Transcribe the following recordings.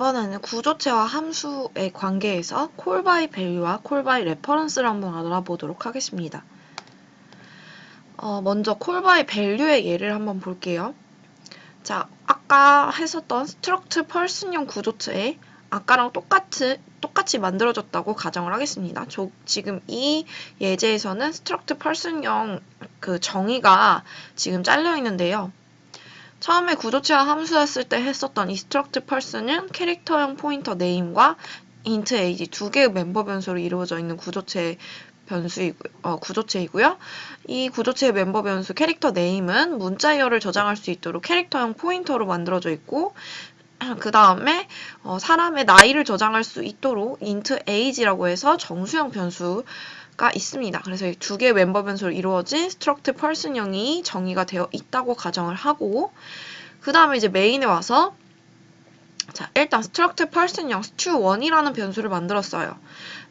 이번에는 구조체와 함수의 관계에서 콜 바이 밸류와 콜 바이 레퍼런스를 한번 알아보도록 하겠습니다. 어, 먼저 콜 바이 밸류의 예를 한번 볼게요. 자, 아까 했었던 스트럭트 펄슨형 구조체에 아까랑 똑같이, 똑같이 만들어졌다고 가정을 하겠습니다. 저, 지금 이 예제에서는 스트럭트 펄슨형 그 정의가 지금 잘려 있는데요. 처음에 구조체와 함수였을 때 했었던 이 struct person은 캐릭터형 포인터 네임과 int age 두 개의 멤버 변수로 이루어져 있는 구조체 변수이고요. 어, 구조체이고요. 이 구조체의 멤버 변수 캐릭터 네임은 문자열을 저장할 수 있도록 캐릭터형 포인터로 만들어져 있고 그 다음에 어, 사람의 나이를 저장할 수 있도록 int age라고 해서 정수형 변수 가 있습니다. 그래서 이 두 개의 멤버 변수로 이루어진 struct person형이 정의가 되어 있다고 가정을 하고 그 다음에 이제 메인에 와서 자 일단 struct person형 stu1이라는 변수를 만들었어요.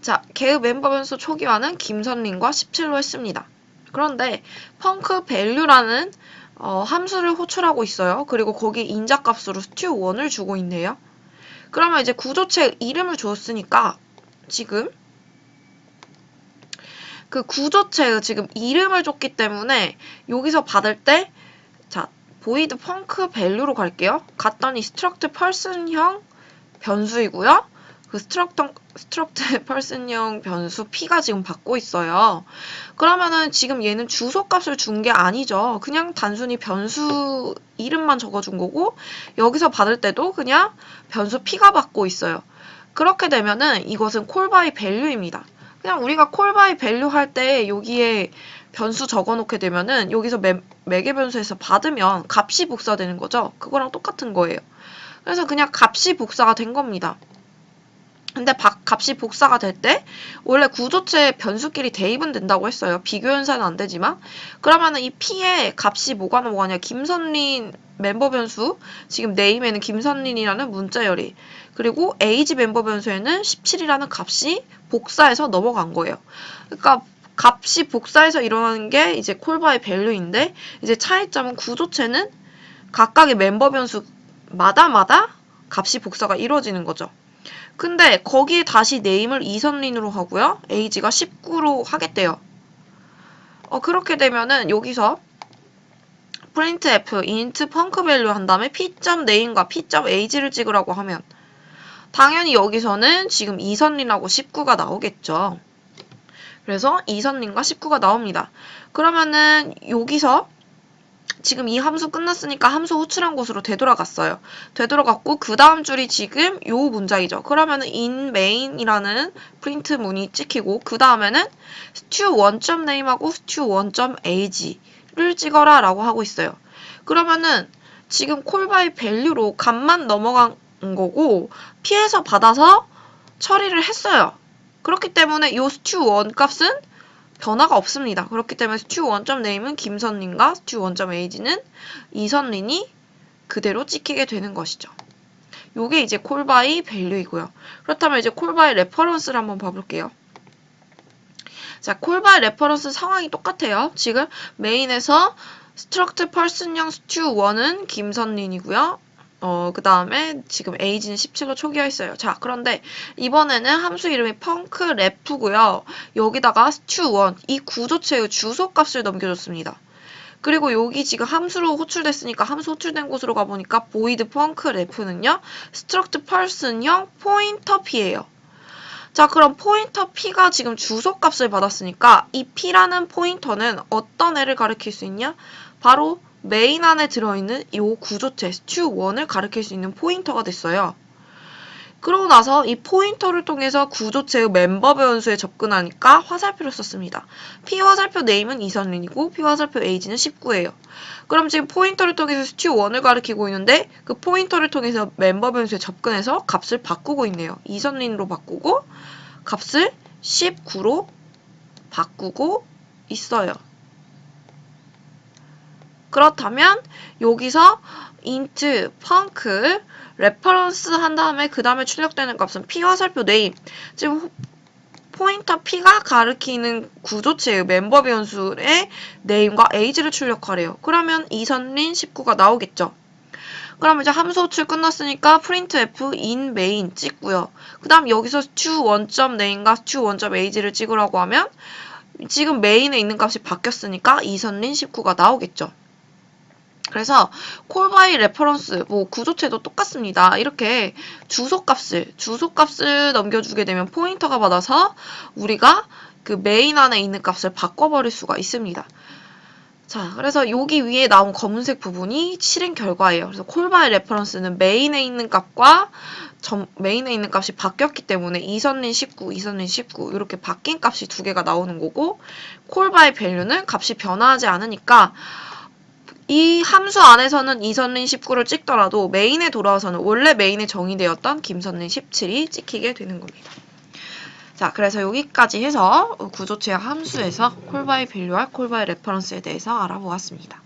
자 개의 멤버 변수 초기화는 김선림과 17로 했습니다. 그런데 펑크 value라는 어, 함수를 호출하고 있어요. 그리고 거기 인자값으로 stu1을 주고 있네요. 그러면 이제 구조체 이름을 주었으니까 지금 그 구조체의 지금 이름을 줬기 때문에 여기서 받을 때 자, 보이드 펑크 밸류로 갈게요. 갔더니 스트럭트 펄슨형 변수이고요. 그 스트럭트 스트럭트 펄슨형 변수 P가 지금 받고 있어요. 그러면은 지금 얘는 주소값을 준 게 아니죠. 그냥 단순히 변수 이름만 적어준 거고 여기서 받을 때도 그냥 변수 P가 받고 있어요. 그렇게 되면은 이것은 콜바이 밸류입니다. 그냥 우리가 콜바이 밸류 할 때 여기에 변수 적어 놓게 되면은 여기서 매, 매개 변수에서 받으면 값이 복사되는 거죠. 그거랑 똑같은 거예요. 그래서 그냥 값이 복사가 된 겁니다. 근데 바, 값이 복사가 될 때 원래 구조체 변수끼리 대입은 된다고 했어요. 비교 연산은 안 되지만 그러면은 이 p의 값이 뭐가 뭐가냐 김선린 멤버 변수 지금 네임에는 김선린이라는 문자열이 그리고 age 멤버 변수에는 17이라는 값이 복사해서 넘어간 거예요. 그러니까 값이 복사해서 일어나는 게 이제 콜바의 밸류인데 이제 차이점은 구조체는 각각의 멤버 변수마다마다 값이 복사가 이루어지는 거죠. 근데 거기에 다시 네임을 이선린으로 하고요. age가 19로 하겠대요. 어, 그렇게 되면은 여기서 printf int 펑크 밸류 한 다음에 p.name과 p.age를 찍으라고 하면 당연히 여기서는 지금 이선린하고 19가 나오겠죠. 그래서 이선린과 19가 나옵니다. 그러면은 여기서 지금 이 함수 끝났으니까 함수 호출한 곳으로 되돌아갔어요. 되돌아갔고 그 다음 줄이 지금 요 문장이죠. 그러면은 in main이라는 프린트 문이 찍히고 그 다음에는 stu1.name하고 stu1.age를 찍어라 라고 하고 있어요. 그러면은 지금 콜바이 밸류로 값만 넘어간 거고 피해서 받아서 처리를 했어요. 그렇기 때문에 이 stu1 값은 변화가 없습니다. 그렇기 때문에 stu1.name은 김선린과 stu1.age는 이선린이 그대로 찍히게 되는 것이죠. 요게 이제 콜바이 밸류이고요. 그렇다면 이제 콜바이 레퍼런스를 한번 봐볼게요. 자, 콜바이 레퍼런스 상황이 똑같아요. 지금 메인에서 struct person형 stu1은 김선린이고요. 어, 그 다음에 지금 age는 17로 초기화했어요. 자, 그런데 이번에는 함수 이름이 펑크 래프고요. 여기다가 stu1, 이 구조체의 주소값을 넘겨줬습니다. 그리고 여기 지금 함수로 호출됐으니까 함수 호출된 곳으로 가보니까 void 펑크 래프는요. struct person형 포인터 p예요. 자, 그럼 포인터 p가 지금 주소값을 받았으니까 이 p라는 포인터는 어떤 애를 가리킬 수 있냐? 바로 메인 안에 들어있는 이 구조체 stu1을 가리킬 수 있는 포인터가 됐어요. 그러고 나서 이 포인터를 통해서 구조체의 멤버 변수에 접근하니까 화살표를 썼습니다. P 화살표 네임은 이선린이고 P 화살표 age는 19예요. 그럼 지금 포인터를 통해서 stu1을 가리키고 있는데 그 포인터를 통해서 멤버 변수에 접근해서 값을 바꾸고 있네요. 이선린으로 바꾸고 값을 19로 바꾸고 있어요. 그렇다면 여기서 int 펑크 레퍼런스 한 다음에 그 다음에 출력되는 값은 p 화살표 네임 지금 포인터 p가 가리키는 구조체의 멤버 변수의 네임과 age를 출력하래요. 그러면 이선린 19가 나오겠죠. 그러면 이제 함수 호출 끝났으니까 printf in main 찍고요. 그 다음 여기서 stu 원점 name과 stu 원점 age를 찍으라고 하면 지금 메인에 있는 값이 바뀌었으니까 이선린 19가 나오겠죠. 그래서 콜바이 레퍼런스 뭐 구조체도 똑같습니다. 이렇게 주소값을 주소값을 넘겨주게 되면 포인터가 받아서 우리가 그 메인 안에 있는 값을 바꿔버릴 수가 있습니다. 자, 그래서 여기 위에 나온 검은색 부분이 실행 결과예요. 그래서 콜바이 레퍼런스는 메인에 있는 값과 점, 메인에 있는 값이 바뀌었기 때문에 이선린 19, 이선린 19 이렇게 바뀐 값이 두 개가 나오는 거고 콜바이 밸류는 값이 변화하지 않으니까 이 함수 안에서는 이선린 19를 찍더라도 메인에 돌아와서는 원래 메인에 정의되었던 김선린 17이 찍히게 되는 겁니다. 자, 그래서 여기까지 해서 구조체와 함수에서 콜바이 밸류와 콜바이 레퍼런스에 대해서 알아보았습니다.